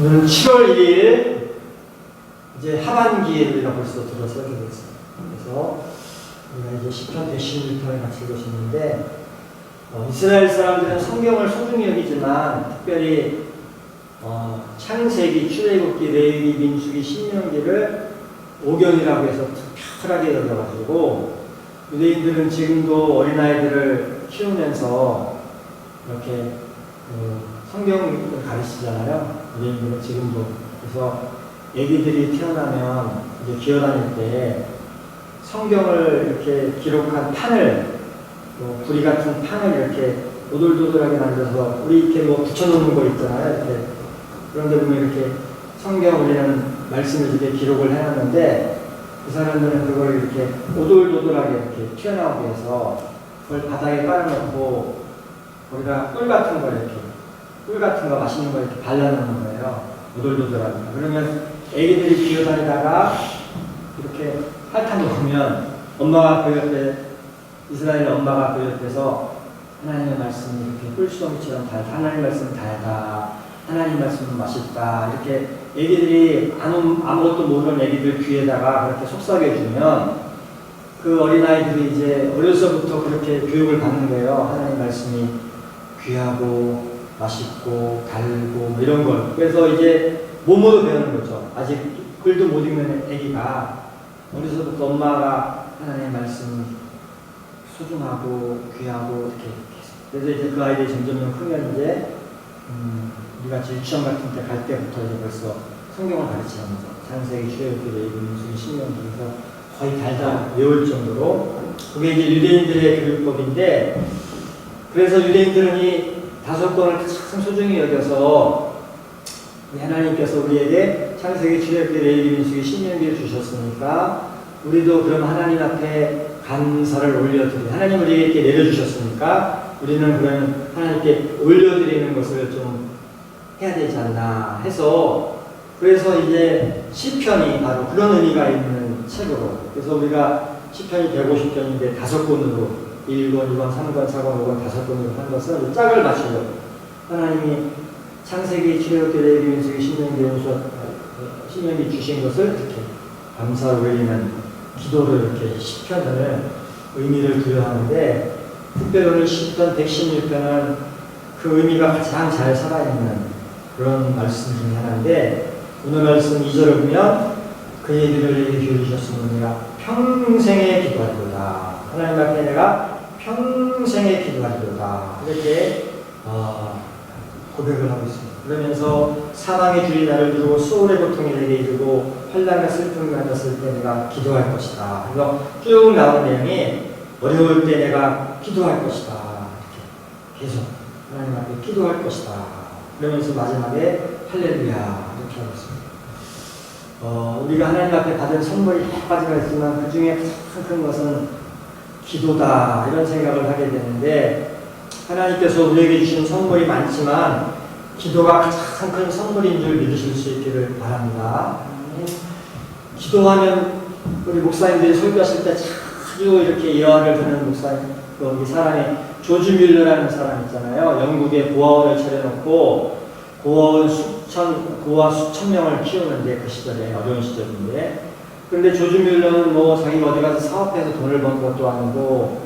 오늘은 7월 1일 이제 하반기에 우리가 벌써 들어서게 됐어요. 그래서 우리가 이제 10편 116편을 같이 읽으셨는데 어, 이스라엘 사람들은 성경을 소중히 여기지만 특별히 어, 창세기, 출애굽기, 레위기, 민수기, 신명기를 오경이라고 해서 특별하게 여겨가지고 유대인들은 지금도 어린아이들을 키우면서 이렇게 그 성경을 가르치잖아요. 유대인들은 지금도. 그래서 애기들이 태어나면 이제 기어다닐 때 성경을 이렇게 기록한 판을 뭐 구리 같은 판을 이렇게 오돌도돌하게 만들어서 우리 이렇게 뭐 붙여놓는 거 있잖아요. 이렇게 그런데 보면 이렇게 성경 우리는 말씀을 이렇게 기록을 해놨는데 그 사람들은 그걸 이렇게 오돌도돌하게 이렇게 튀어나오게 해서 그걸 바닥에 깔아놓고 우리가 꿀 같은 거 이렇게 꿀 같은 거 맛있는 거 이렇게 발라놓는 거예요. 오돌도돌하게. 그러면 애기들이 기어다니다가 이렇게 핥아 놓으면 엄마가 그 옆에 이스라엘 엄마가 그 옆에서 하나님의 말씀이 이렇게 꿀수렁처럼 달다. 하나님 말씀은 달다. 하나님 말씀은 맛있다. 이렇게 애기들이 아무, 아무것도 모르는 애기들 귀에다가 그렇게 속삭여주면 그 어린아이들이 이제 어려서부터 그렇게 교육을 받는 거예요. 하나님 말씀이 귀하고 맛있고 달고 뭐 이런 걸. 그래서 이제 몸으로 배우는 거죠. 아직 글도 못 읽는 애기가 어려서부터 엄마가 하나님의 말씀 소중하고 귀하고 이렇게. 그래서 이제 그 아이들이 점점 크면 이제 음, 우리가 유치원 같은 데 갈 때부터 이제 벌써 성경을 가르치는 거죠. 창세기, 출애굽기, 레위기, 신명기에서 거의 달달 외울 정도로 그게 이제 유대인들의 교육법인데 그래서 유대인들은 이 다섯 권을 참 소중히 여겨서 하나님께서 우리에게 창세기, 출애굽기, 레위기, 민수기, 신명기를 주셨으니까 우리도 그럼 하나님 앞에 감사를 올려드리 하나님 우리에게 내려주셨으니까 우리는 그러면 하나님께 올려드리는 것을 좀 해야 되지 않나 해서 그래서 이제 시편이 바로 그런 의미가 있는 책으로 그래서 우리가 시편이 150편인데 다섯 권으로 1권, 2권, 3권, 4권, 5권 다섯 권으로 한 것은 짝을 맞추려고 하나님이 창세기, 출애굽기, 레위기, 민수기, 신명기, 용서, 신명기 주신 것을 이렇게 감사를 올리는 기도를 이렇게 시편을 의미를 부여하는데 특별히 오늘 시편 116편은 그 의미가 가장 잘 살아있는 그런 말씀 중에 하나인데 오늘 말씀 2절을 보면 그의 이름을 내게 기울이셨으면 내가 평생에 기도하리로다. 하나님 앞에 내가 평생에 기도하리로다 이렇게 어, 고백을 하고 있습니다. 그러면서 사망의 줄이 나를 두고 소울의 고통이 내게 이르고 환란과 슬픔이 만났을 때 내가 기도할 것이다. 그래서 쭉 나오는 내용이 어려울 때 내가 기도할 것이다. 이렇게 계속 하나님 앞에 기도할 것이다. 그러면서 마지막에 할렐루야 이렇게 하고 있습니다. 어, 우리가 하나님 앞에 받은 선물이 몇 가지가 있지만 그 중에 가장 큰 것은 기도다 이런 생각을 하게 되는데 하나님께서 우리에게 주신 선물이 많지만 기도가 가장 큰 선물인 줄 믿으실 수 있기를 바랍니다. 기도하면 우리 목사님들이 설교하실 때 자주 이렇게 예화를 드는 목사님, 그 사람이 조지 뮬러라는 사람 있잖아요. 영국에 고아원을 차려놓고 고아원 수천, 고아 수천 명을 키우는데 그 시절에 어려운 시절인데 그런데 뮬러는 뭐 자기가 어디 가서 사업해서 돈을 번 것도 아니고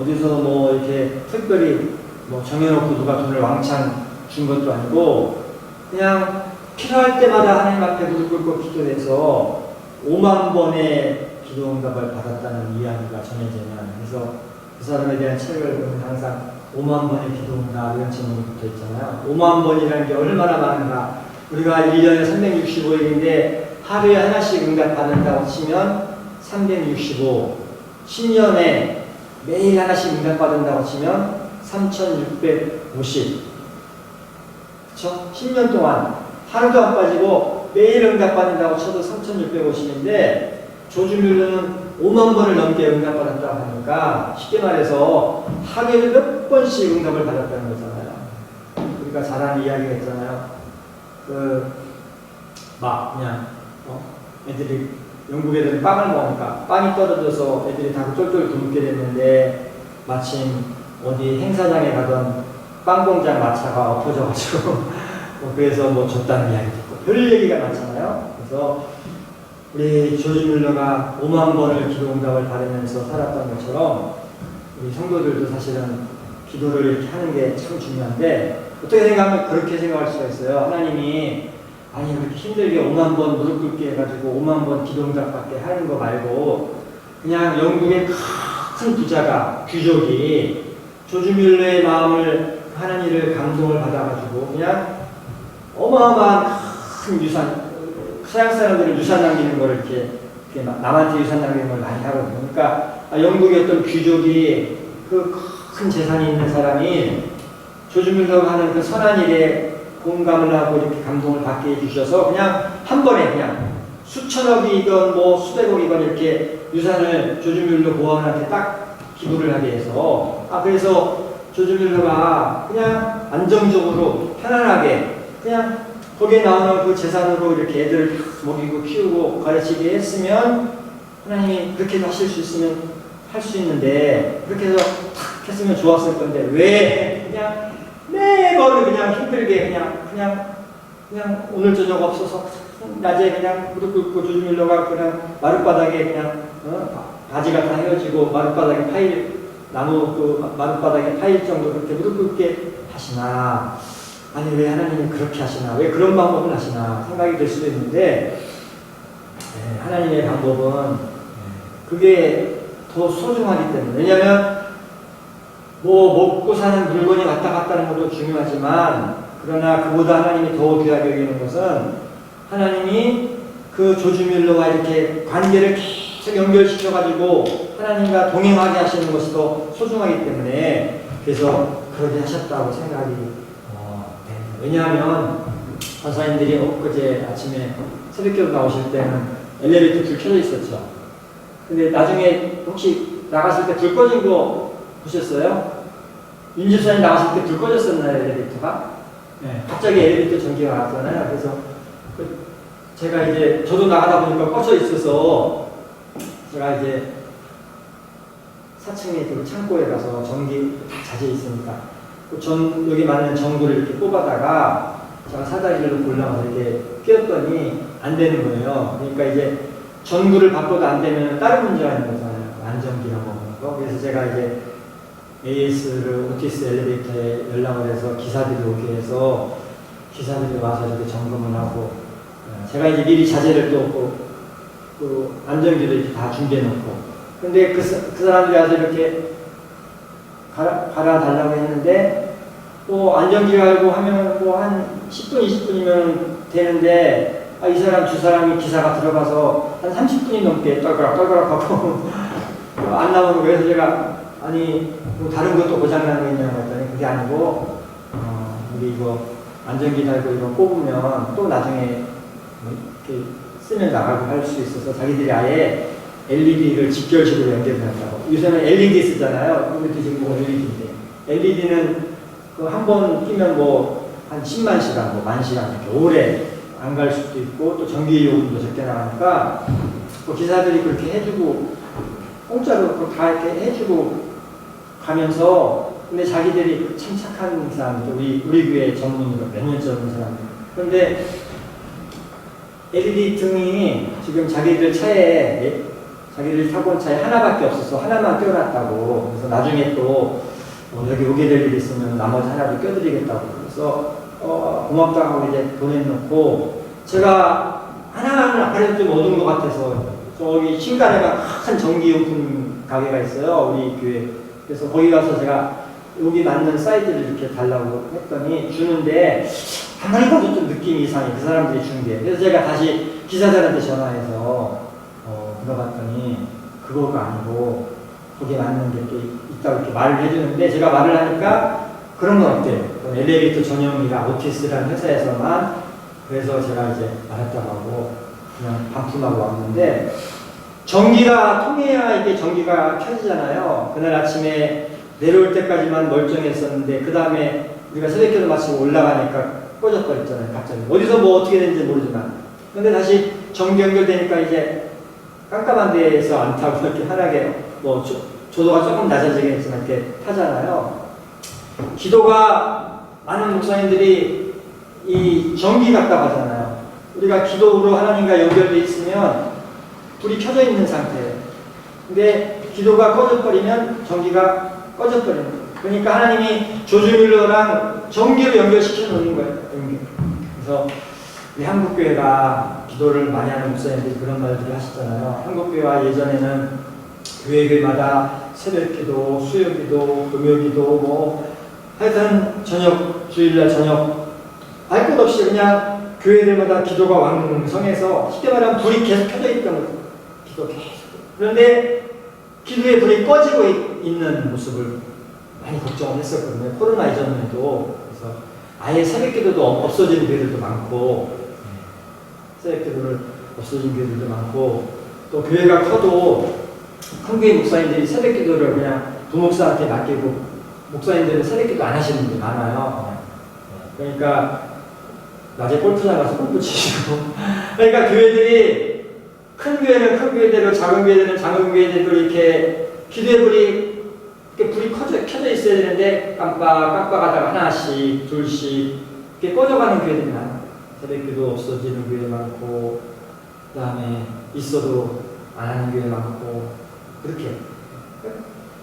어디서 뭐 이렇게 특별히 뭐 정해놓고 누가 돈을 왕창 준 것도 아니고 그냥 필요할 때마다 하나님 앞에 무릎 꿇고 기도해서 5만 번의 기도 응답을 받았다는 이야기가 전해지면 그래서 그 사람에 대한 책을 보면 항상 5만 번의 기도 응답 이런 제목이 붙어 있잖아요. 5만 번이라는 게 얼마나 많은가. 우리가 1년에 365일인데 하루에 하나씩 응답 받는다고 치면 365. 10년에 매일 하나씩 응답 받는다고 치면 3650. 그쵸? 10년 동안 하루도 안 빠지고 매일 응답받는다고 쳐도 3650인데 조주 뮬러는 5만 번을 넘게 응답받았다고 하니까 쉽게 말해서 하루에 몇 번씩 응답을 받았다는 거잖아요. 우리가 잘 아는 이야기가 있잖아요. 그, 막, 그냥, 어? 애들이, 영국 애들이 빵을 먹으니까 빵이 떨어져서 애들이 다 쫄쫄 굶게 됐는데 마침 어디 행사장에 가던 빵 공장 마차가 엎어져가지고 뭐 그래서 뭐 줬다는 이야기도 있고 별 얘기가 많잖아요. 그래서 우리 조지 뮬러가 5만 번을 기도응답을 받으면서 살았던 것처럼 우리 성도들도 사실은 기도를 이렇게 하는 게 참 중요한데 어떻게 생각하면 그렇게 생각할 수가 있어요. 하나님이 아니 그렇게 힘들게 5만 번 무릎 꿇게 해가지고 5만 번 기도응답 받게 하는 거 말고 그냥 영국의 큰 부자가 귀족이 조지 뮬러의 마음을 하는 일을 감동을 받아가지고 그냥 어마어마한 큰 유산 서양 사람들은 유산 남기는 걸 이렇게, 이렇게 막 남한테 유산 남기는 걸 많이 하거든요. 그러니까 아, 영국의 어떤 귀족이 그 큰 재산이 있는 사람이 조주밀러가 하는 그 선한 일에 공감을 하고 이렇게 감동을 받게 해주셔서 그냥 한 번에 그냥 수천억이건 뭐 수백억이건 이렇게 유산을 조주밀러 고원한테 딱 기부를 하게 해서 아 그래서 조주밀러가 그냥 안정적으로 편안하게 그냥 거기에 나오는 그 재산으로 이렇게 애들을 먹이고 키우고 가르치게 했으면 하나님이 그렇게 하실 수 있으면 할 수 있는데 그렇게 해서 탁 했으면 좋았을 건데 왜 매번 그냥 힘들게 그냥 그냥 그냥 오늘 저녁 없어서 낮에 그냥 무릎 꿇고 조주밀러가 그냥 마룻바닥에 그냥 어? 바지가 다 헤어지고 마룻바닥에 파일 나무 그 마룻바닥에 파일 정도 그렇게 무릎 꿇게 하시나? 아니 왜 하나님이 그렇게 하시나? 왜 그런 방법을 하시나? 생각이 들 수도 있는데 네, 하나님의 방법은 네, 그게 더 소중하기 때문에. 왜냐하면 뭐 먹고 사는 물건이 왔다 갔다 하는 것도 중요하지만 그러나 그보다 하나님이 더 귀하게 여기는 것은 하나님이 그 조주밀러와 이렇게 관계를 계속 연결시켜가지고 하나님과 동행하게 하시는 것이 더 소중하기 때문에 그래서 그렇게 하셨다고 생각이 어, 됩니다. 왜냐하면 전사님들이 엊그제 아침에 새벽기도 나오실 때는 엘리베이터 불 켜져 있었죠. 근데 나중에 혹시 나갔을 때 불 꺼진 거 보셨어요? 윤집사님 나갔을 때 불 꺼졌었나요, 엘리베이터가? 네, 갑자기 엘리베이터 전기가 나왔잖아요. 그래서 그 제가 이제 저도 나가다 보니까 꺼져 있어서 제가 이제 4층에 그 창고에 가서 전기 다 자재 있으니까 그 전 여기 많은 전구를 이렇게 뽑아다가 제가 사다리를 골라서 이렇게 끼웠더니 안 되는 거예요. 그러니까 이제 전구를 바꿔도 안 되면 다른 문제가 있는 거잖아요. 안전기랑 뭐 그런 거. 그래서 제가 이제 AS를 오티스 엘리베이터에 연락을 해서 기사들이 오게 해서 기사들이 와서 이렇게 점검을 하고 어, 제가 이제 미리 자재를 또 그, 그 안전기도 이렇게 다 준비해 놓고 근데 그, 사- 그 사람들이 와서 이렇게 갈아, 갈아달라고 했는데 또 안전기가 알고 하면 뭐한 10분 20분이면 되는데 아, 이 사람 두 사람이 기사가 들어가서 한 30분이 넘게 떨그락 떨그락 하고 안 나오는 거예요. 그래서 제가 아니 뭐 다른 것도 고장난 거 있냐고 했더니 그게 아니고 어, 우리 이거 안전기 달고 이거 꼽으면 또 나중에 뭐 이렇게 쓰면 나가고 할 수 있어서 자기들이 아예 LED를 직결식으로 연결해놨다고 요새는 LED 쓰잖아요. 우리도 지금 뭐 LED인데 LED는 그 한 번 끼면 뭐 한 10만 시간, 뭐 만 시간 이렇게 오래 안 갈 수도 있고 또 전기 요금도 적게 나가니까 뭐 기사들이 그렇게 해주고 공짜로 그다 이렇게 해주고 가면서 근데 자기들이 참 착한 사람들 우리 우리 교회 전문으로 몇년 전문 사람들 그런데 LED 등이 지금 자기들 차에 예, 자기들 타고 온 차에 하나밖에 없어서 하나만 껴놨다고. 그래서 나중에 또 어, 여기 오게 될일 있으면 나머지 하나를 껴드리겠다고. 그래서 어, 고맙다고 이제 보내놓고 제가 하나는 그래도 좀 얻은 것 같아서 저기 신간에가 큰 전기용품 가게가 있어요. 우리 교회 그래서 거기 가서 제가 여기 맞는 사이즈를 이렇게 달라고 했더니 주는데 봐도 좀 느낌이 이상해 그 사람들이 주는 게 그래서 제가 다시 기사들한테 전화해서 어, 물어봤더니 그거가 아니고 거기에 맞는 게 또 있다고 이렇게 말을 해주는데 제가 말을 하니까 그런 건 어때요? 그 엘리베이터 전용이라 오티스라는 회사에서만 그래서 제가 이제 알았다고 하고 그냥 반품하고 왔는데 전기가 통해야 이게 전기가 켜지잖아요. 그날 아침에 내려올 때까지만 멀쩡했었는데 그 다음에 우리가 새벽기도 마치고 올라가니까 꺼져버렸잖아요. 갑자기 어디서 뭐 어떻게 되는지 모르지만 근데 다시 전기 연결되니까 이제 깜깜한 데에서 안 타고 이렇게 환하게 뭐 조, 조도가 조금 낮아지긴 했지만 이렇게 타잖아요. 기도가 많은 목사님들이 이이 전기 같다고 하잖아요. 우리가 기도로 하나님과 연결돼 있으면 불이 켜져 있는 상태예요. 근데 기도가 꺼져버리면 전기가 꺼져버리는 거예요. 그러니까 하나님이 조주밀러랑 전기로 연결시켜 놓는 거예요. 그래서 우리 한국교회가 기도를 많이 하는 목사님들이 그런 말들을 하시잖아요. 한국교회가 예전에는 교회들마다 새벽 기도, 수요 기도, 금요 기도 뭐 하여튼 저녁 주일날 저녁 알것 없이 그냥 교회들마다 기도가 왕성해서 쉽게 말하면 불이 계속 켜져 있던 거죠. 기도. 그런데 기도의 불이 꺼지고 있- 있는 모습을 많이 걱정을 했었거든요. 코로나 이전에도 그래서 아예 새벽 기도도 없어진 교회들도 많고 새벽 기도를 없어진 교회들도 많고 또 교회가 커도 큰 교회 목사님들이 새벽 기도를 그냥 부목사한테 맡기고 목사님들은 새벽 기도 안 하시는 분이 많아요. 그러니까 낮에 골프장 가서 골프 치시고 그러니까 교회들이 큰 교회는 큰 교회대로 작은 교회들은 작은 교회대로 이렇게 기도의 불이 이렇게 불이 커져, 켜져 있어야 되는데 깜빡 깜빡하다가 하나씩 둘씩 이렇게 꺼져가는 교회들이 많아요. 새벽기도 없어지는 교회 많고 그 다음에 있어도 안 하는 교회 많고 그렇게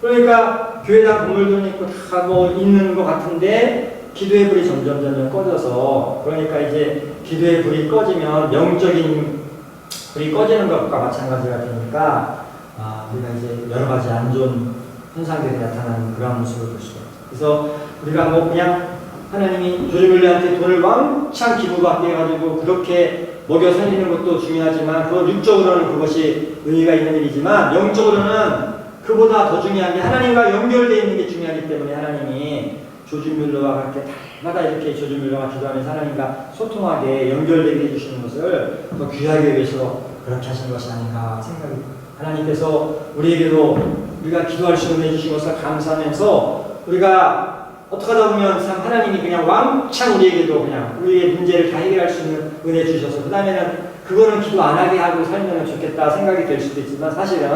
그러니까 교회당 건물도 있고 다 뭐 있는 것 같은데 기도의 불이 점점 점점 꺼져서 그러니까 이제 기도의 불이 꺼지면 영적인 불이 꺼지는 것과 마찬가지가 되니까 아, 우리가 이제 여러 가지 안 좋은 현상들이 나타나는 그런 모습을 볼 수가 있죠. 그래서 우리가 뭐 그냥 하나님이 조지밀리한테 돈을 왕창 기부받게 해가지고 그렇게 먹여 살리는 것도 중요하지만 그 육적으로는 그것이 의미가 있는 일이지만 영적으로는 그보다 더 중요한 게 하나님과 연결되어 있는 게 중요하기 때문에 하나님이 조준밀러와 그렇게 달마다 이렇게 조준밀러가 기도하면서 하나님과 소통하게 연결되게 해주시는 것을 더 귀하게 위해서 그렇게 하신 것이 아닌가 생각이 듭니다. 하나님께서 우리에게도 우리가 기도할 수 있는 해주신 것을 감사하면서 우리가 어떻게 하다 보면 참 하나님이 그냥 왕창 우리에게도 그냥 우리의 문제를 다 해결할 수 있는 은혜 주셔서 그 다음에는 그거는 기도 안 하게 하고 살면 좋겠다 생각이 될 수도 있지만 사실은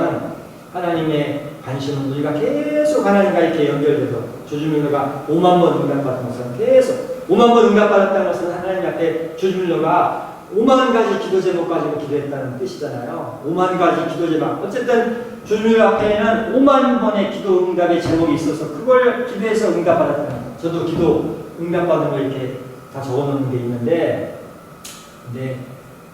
하나님의 관심은 우리가 계속 하나님과 이렇게 연결돼서 조주밀러가 5만 번 응답받은 것은 계속 5만 번 응답받았다는 것은 하나님 앞에 조주밀러가 5만 가지 기도 제목 가지고 기도했다는 뜻이잖아요. 5만 가지 기도 제목. 어쨌든 조주밀러 앞에는 5만 번의 기도 응답의 제목이 있어서 그걸 기도해서 응답받았다는 거예요. 저도 기도 응답받은 거 이렇게 다 적어놓은 게 있는데 근데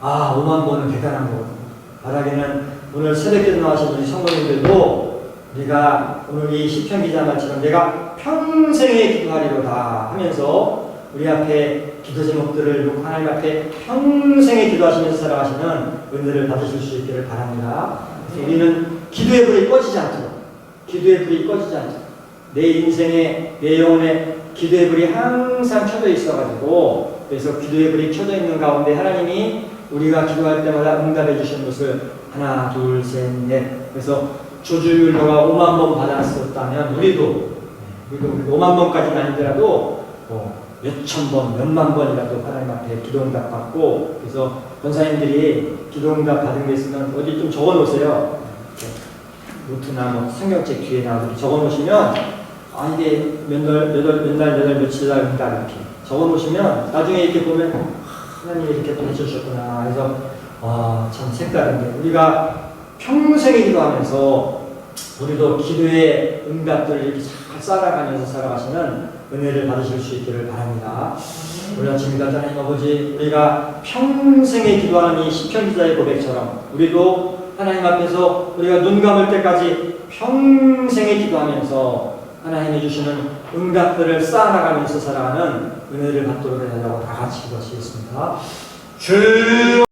아 5만 번은 대단한 거거든요. 바라기는 오늘 새벽기도 나와신 우리 성도님들도 우리가 오늘 이 시편 기자 말처럼 내가 평생에 기도하리로다 하면서 우리 앞에 기도 제목들을 놓고 하나님 앞에 평생에 기도하시면서 살아가시는 은혜를 받으실 수 있기를 바랍니다. 우리는 기도의 불이 꺼지지 않도록 기도의 불이 꺼지지 않도록 내 인생에 내 영혼에 기도의 불이 항상 켜져 있어가지고 그래서 기도의 불이 켜져 있는 가운데 하나님이 우리가 기도할 때마다 응답해 주시는 것을 하나 둘 셋 넷 그래서 조주율로가 5만 번 받았었다면 우리도 우리도 5만 번까지는 아니더라도 뭐 몇천 번, 몇만 번이라도 하나님 앞에 기도 응답 받고 그래서 권사님들이 기도 응답 받은 게 있으면 어디 좀 적어 놓으세요. 노트나 뭐 성경책 뒤에나 적어 놓으시면 아 이게 몇달 몇월 몇날 몇월 며칠 날 응답 이렇게 적어 놓으시면 나중에 이렇게 보면 아, 하나님이 이렇게 또 해주셨구나 그래서 아참 색다른데 우리가 평생에 기도하면서 우리도 기도의 응답들을 이렇게 잘 쌓아가면서 살아가시는 은혜를 받으실 수 있기를 바랍니다. 우리 아침이다 하나님 아버지 우리가 평생에 기도하는 이 시편 기자의 고백처럼 우리도 하나님 앞에서 우리가 눈 감을 때까지 평생에 기도하면서 하나님이 주시는 응답들을 쌓아나가면서 살아가는 은혜를 받도록 해달라고 다 같이 기도하시겠습니다. 주